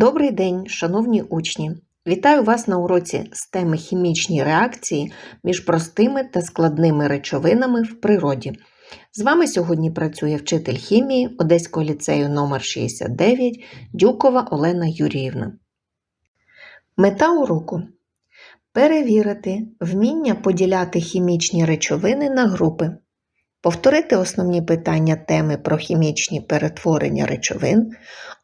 Добрий день, шановні учні! Вітаю вас на уроці з теми хімічні реакції між простими та складними речовинами в природі. З вами сьогодні працює вчитель хімії Одеського ліцею номер 69 Дюкова Олена Юріївна. Мета уроку перевірити вміння поділяти хімічні речовини на групи, повторити основні питання теми про хімічні перетворення речовин,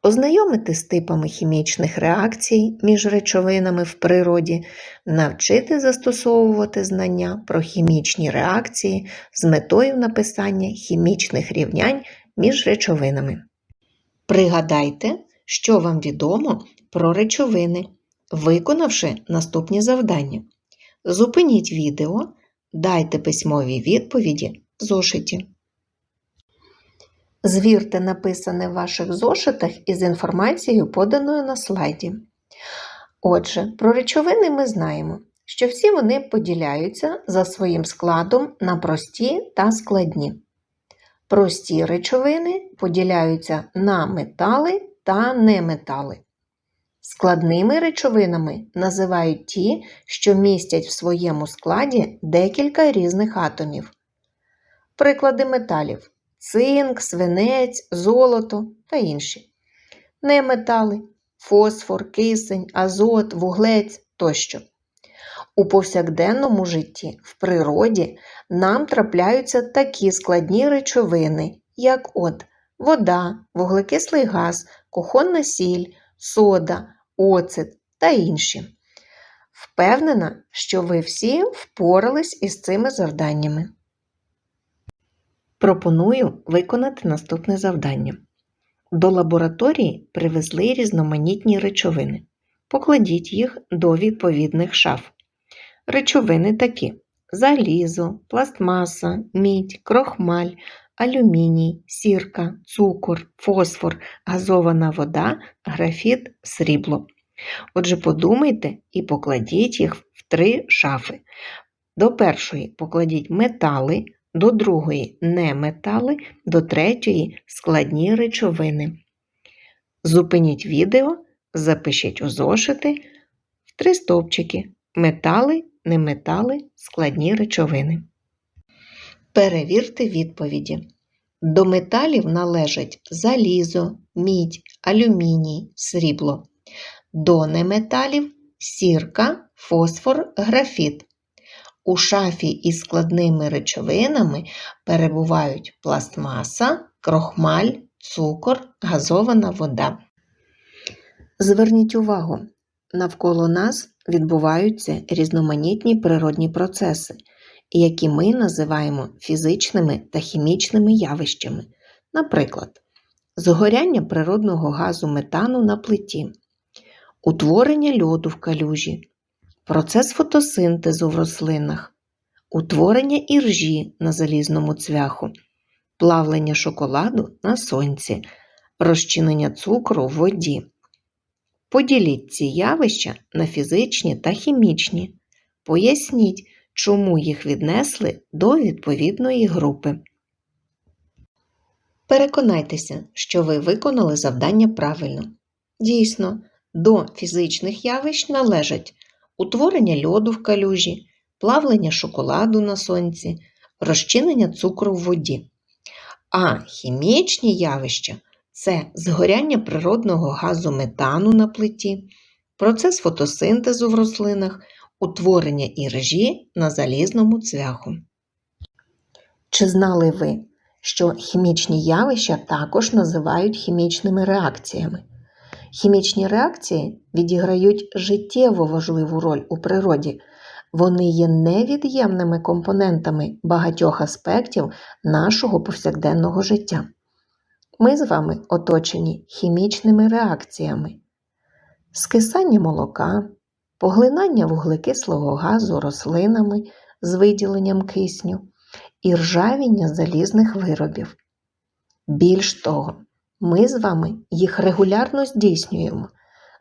ознайомити з типами хімічних реакцій між речовинами в природі, навчити застосовувати знання про хімічні реакції з метою написання хімічних рівнянь між речовинами. Пригадайте, що вам відомо про речовини, виконавши наступні завдання. Зупиніть відео, дайте письмові відповіді зошиті. Звірте написане в ваших зошитах із інформацією, поданою на слайді. Отже, про речовини ми знаємо, що всі вони поділяються за своїм складом на прості та складні. Прості речовини поділяються на метали та неметали. Складними речовинами називають ті, що містять в своєму складі декілька різних атомів. Приклади металів цинк, свинець, золото та інші. Неметали фосфор, кисень, азот, вуглець тощо. У повсякденному житті, в природі, нам трапляються такі складні речовини, як от вода, вуглекислий газ, кухонна сіль, сода, оцет та інші. Впевнена, що ви всі впорались із цими завданнями. Пропоную виконати наступне завдання. До лабораторії привезли різноманітні речовини. Покладіть їх до відповідних шаф. Речовини такі: залізо, пластмаса, мідь, крохмаль, алюміній, сірка, цукор, фосфор, газована вода, графіт, срібло. Отже, подумайте і покладіть їх в три шафи. До першої покладіть метали, до другої неметали, до третьої складні речовини. Зупиніть відео, запишіть у зошити в три стовпчики метали, неметали, складні речовини. Перевірте відповіді. До металів належать залізо, мідь, алюміній, срібло. До неметалів сірка, фосфор, графіт. У шафі із складними речовинами перебувають пластмаса, крохмаль, цукор, газована вода. Зверніть увагу, навколо нас відбуваються різноманітні природні процеси, які ми називаємо фізичними та хімічними явищами, наприклад, згоряння природного газу метану на плиті, утворення льоду в калюжі, процес фотосинтезу в рослинах, утворення іржі на залізному цвяху, плавлення шоколаду на сонці, розчинення цукру в воді. Поділіть ці явища на фізичні та хімічні. Поясніть, чому їх віднесли до відповідної групи. Переконайтеся, що ви виконали завдання правильно. Дійсно, до фізичних явищ належать утворення льоду в калюжі, плавлення шоколаду на сонці, розчинення цукру в воді. А хімічні явища це згоряння природного газу метану на плиті, процес фотосинтезу в рослинах, утворення іржі на залізному цвяху. Чи знали ви, що хімічні явища також називають хімічними реакціями? Хімічні реакції відіграють життєво важливу роль у природі. Вони є невід'ємними компонентами багатьох аспектів нашого повсякденного життя. Ми з вами оточені хімічними реакціями, скисання молока, поглинання вуглекислого газу рослинами з виділенням кисню і ржавіння залізних виробів. Більш того, ми з вами їх регулярно здійснюємо,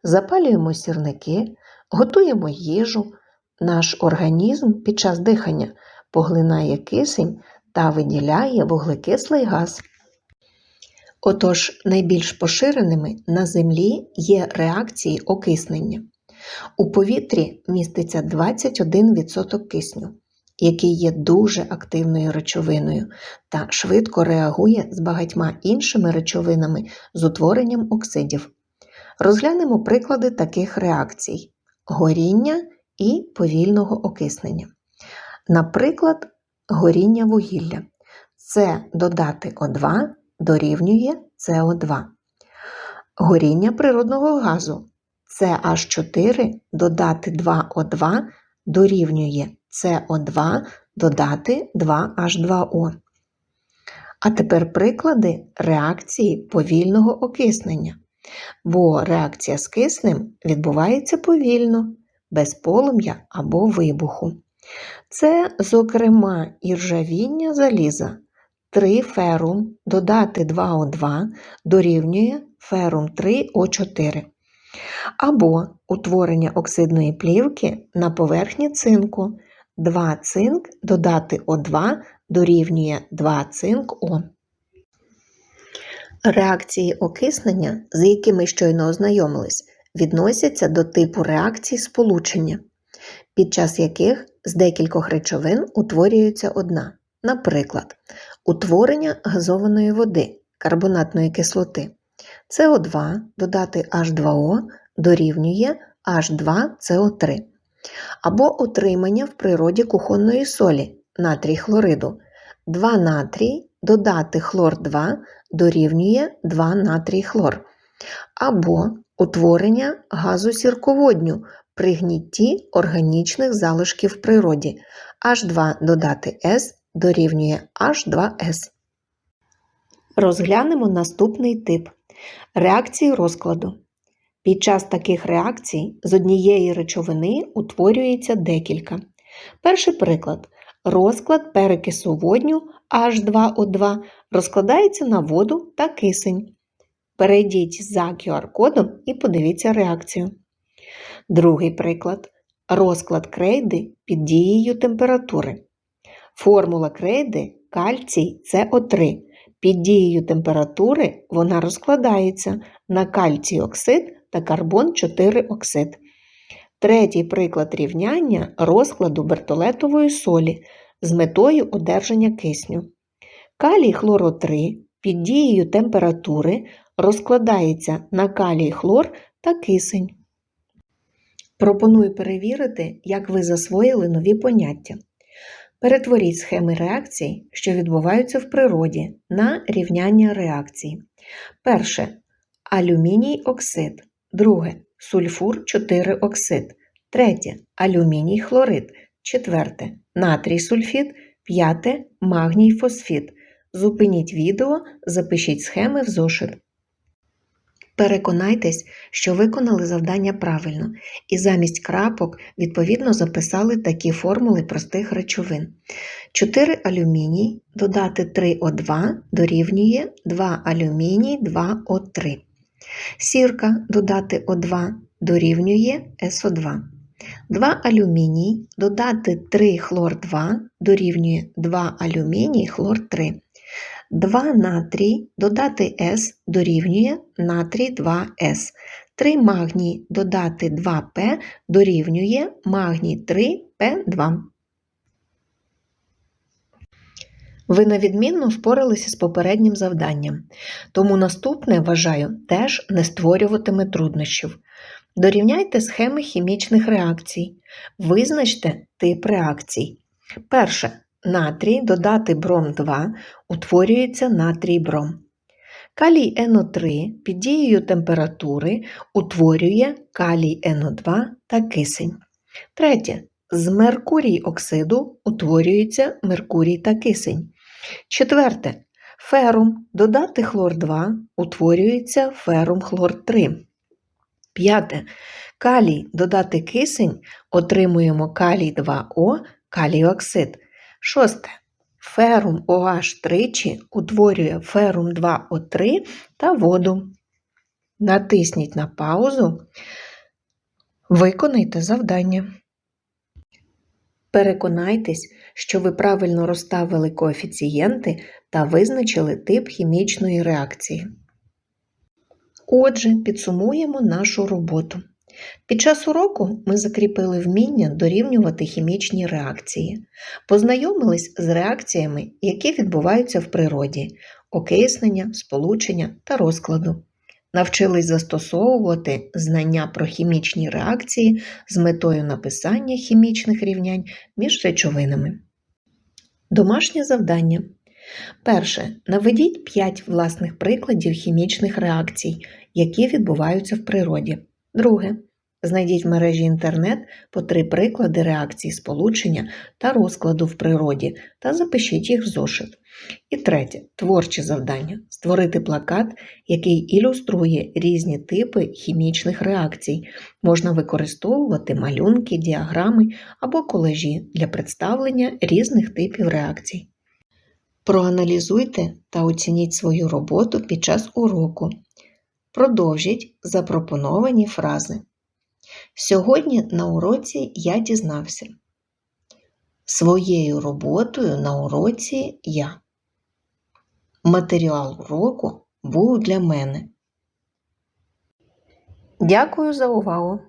запалюємо сірники, готуємо їжу, наш організм під час дихання поглинає кисень та виділяє вуглекислий газ. Отож, найбільш поширеними на Землі є реакції окиснення. У повітрі міститься 21% кисню, який є дуже активною речовиною та швидко реагує з багатьма іншими речовинами з утворенням оксидів. Розглянемо приклади таких реакцій: горіння і повільного окиснення. Наприклад, горіння вугілля. Це додати О2 дорівнює СО2. Горіння природного газу CH4 додати 2О2 дорівнює СО2 додати 2H2O. А тепер приклади реакції повільного окиснення. Бо реакція з киснем відбувається повільно, без полум'я або вибуху. Це, зокрема, іржавіння заліза. 3 ферум додати 2О2 дорівнює ферум 3О4. Або утворення оксидної плівки на поверхні цинку. 2 цинк додати О2 дорівнює 2 цинк О. Реакції окиснення, з якими щойно ознайомились, відносяться до типу реакцій сполучення, під час яких з декількох речовин утворюється одна, наприклад, утворення газованої води, карбонатної кислоти. СО2 додати H2O дорівнює H2CO3, або отримання в природі кухонної солі натрій хлориду. 2 натрій додати хлор 2 дорівнює 2 натрій хлор, або утворення газу сірководню при гнітті органічних залишків в природі H2 додати S дорівнює H2S. Розглянемо наступний тип реакції розкладу. Під час таких реакцій з однієї речовини утворюється декілька. Перший приклад. Розклад перекису водню H2O2 розкладається на воду та кисень. Перейдіть за QR-кодом і подивіться реакцію. Другий приклад. Розклад крейди під дією температури. Формула крейди кальцій СО3. Під дією температури вона розкладається на кальцій оксид та карбон 4 оксид. Третій приклад рівняння розкладу бертолетової солі з метою одержання кисню. Калій хлоро 3 під дією температури розкладається на калій хлор та кисень. Пропоную перевірити, як ви засвоїли нові поняття. Перетворіть схеми реакцій, що відбуваються в природі, на рівняння реакцій. Перше алюміній оксид. Друге сульфур 4 оксид. Третє алюміній хлорид. Четверте натрій сульфід. П'яте магній фосфід. Зупиніть відео, запишіть схеми в зошит. Переконайтесь, що виконали завдання правильно, і замість крапок відповідно записали такі формули простих речовин. 4 алюміній додати 3О2 дорівнює 2 алюміній 2О3. Сірка додати О2 дорівнює СО2. 2 алюміній додати 3 хлор 2 дорівнює 2 алюміній хлор 3. 2 натрій додати С дорівнює натрій 2С. 3 магній додати 2П дорівнює магній 3П2. Ви невідмінно впоралися з попереднім завданням, тому наступне, вважаю, теж не створюватиме труднощів. Дорівняйте схеми хімічних реакцій. Визначте тип реакцій. Перше. Натрій додати бром 2 утворюється натрій бром. Калій НО3 під дією температури утворює калій НО2 та кисень. Третє. З меркурій оксиду утворюється меркурій та кисень. Четверте. Ферум додати хлор 2 утворюється ферум хлор 3. П'яте. Калій додати кисень отримуємо калій 2О, калій оксид. Шосте. Ферум OH тричі утворює ферум 2О3 та воду. Натисніть на паузу. Виконайте завдання. Переконайтесь, що ви правильно розставили коефіцієнти та визначили тип хімічної реакції. Отже, підсумуємо нашу роботу. Під час уроку ми закріпили вміння дорівнювати хімічні реакції, познайомились з реакціями, які відбуваються в природі, окиснення, сполучення та розкладу. Навчились застосовувати знання про хімічні реакції з метою написання хімічних рівнянь між речовинами. Домашнє завдання. Перше. Наведіть 5 власних прикладів хімічних реакцій, які відбуваються в природі. Друге. Знайдіть в мережі інтернет по три приклади реакцій сполучення та розкладу в природі та запишіть їх в зошит. І третє творче завдання створити плакат, який ілюструє різні типи хімічних реакцій. Можна використовувати малюнки, діаграми або колажі для представлення різних типів реакцій. Проаналізуйте та оцініть свою роботу під час уроку. Продовжіть запропоновані фрази. Сьогодні на уроці я дізнався. Своєю роботою на уроці я. Матеріал уроку був для мене. Дякую за увагу!